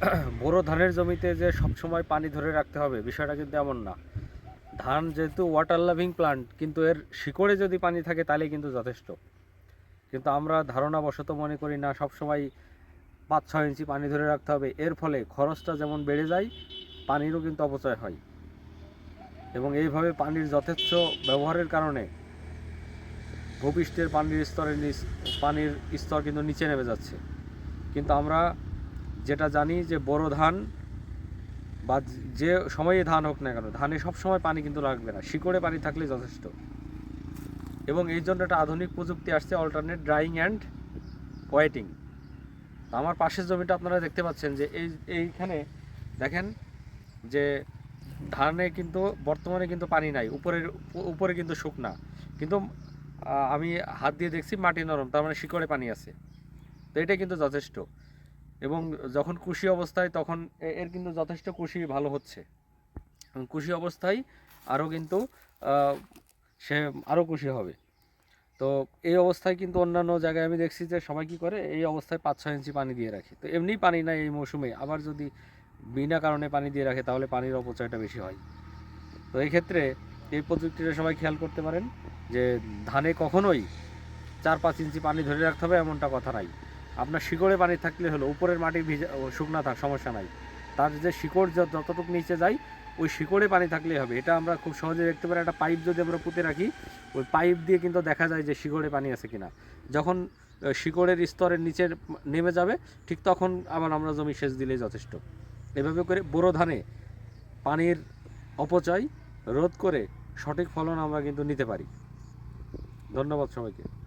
বোরো ধানের জমিতে যে সবসময় পানি ধরে রাখতে হবে, বিষয়টা কিন্তু এমন না। ধান যেহেতু ওয়াটার লাভিং প্লান্ট কিন্তু এর শিকড়ে যদি পানি থাকে তাহলে কিন্তু যথেষ্ট। কিন্তু আমরা ধারণাবশত মনে করি না, সবসময় পাঁচ ছয় ইঞ্চি পানি ধরে রাখতে হবে। এর ফলে খরচটা যেমন বেড়ে যায়, পানিরও কিন্তু অপচয় হয়। এবং এইভাবে পানির যথেচ্ছ ব্যবহারের কারণে ভূপৃষ্ঠের পানির স্তরের পানির স্তর কিন্তু নিচে নেমে যাচ্ছে। কিন্তু আমরা যেটা জানি যে বড় ধান বা যে সময়ে ধান হোক না কেন, ধানে সব সময় পানি কিন্তু লাগবে না। শিকড়ে পানি থাকলে যথেষ্ট। এবং এই জন্য একটা আধুনিক প্রযুক্তি আসছে অল্টারনেট ড্রাইং অ্যান্ড ওয়েটিং আমার পাশের জমিটা আপনারা দেখতে পাচ্ছেন যে এই, এইখানে দেখেন যে ধানে কিন্তু বর্তমানে কিন্তু পানি নাই, উপরের, উপরে কিন্তু শুকনা। কিন্তু আমি হাত দিয়ে দেখছি মাটি নরম, তার মানে শিকড়ে পানি আছে। তো এটা কিন্তু যথেষ্ট। এবং যখন কুশি অবস্থায়, তখন এর কিন্তু যথেষ্ট কুশি ভালো হচ্ছে। কুশি অবস্থায় আরও কিন্তু সে আরও খুশি হবে। তো এই অবস্থায় কিন্তু অন্যান্য জায়গায় আমি দেখছি যে সবাই কী করে, এই অবস্থায় পাঁচ ছয় ইঞ্চি পানি দিয়ে রাখে। তো এমনিই পানি নাই এই মৌসুমে। আবার যদি বিনা কারণে পানি দিয়ে রাখে, তাহলে পানির অপচয়টা বেশি হয়। তো এই ক্ষেত্রে এই প্রযুক্তিটা সবাই খেয়াল করতে পারেন যে ধানে কখনোই চার পাঁচ ইঞ্চি পানি ধরে রাখতে হবে, এমনটা কথা নাই। আপনার শিকড়ে পানি থাকলে হলো, উপরের মাটি ভিজা শুকনা থাক, সমস্যা নাই। তার যে শিকড় যত- যতটুকু নিচে যায়, ওই শিকড়ে পানি থাকলেই হবে। এটা আমরা খুব সহজে দেখতে পারি। একটা পাইপ যদি আমরা পুঁতে রাখি, ওই পাইপ দিয়ে কিন্তু দেখা যায় যে শিকড়ে পানি আছে কিনা। যখন শিকড়ের স্তরের নিচে নেমে যাবে, ঠিক তখন আবার আমরা জমি সেচ দিলেই যথেষ্ট। এভাবে করে বোরো ধানে পানির অপচয় রোধ করে সঠিক ফলন আমরা কিন্তু নিতে পারি। ধন্যবাদ সবাইকে।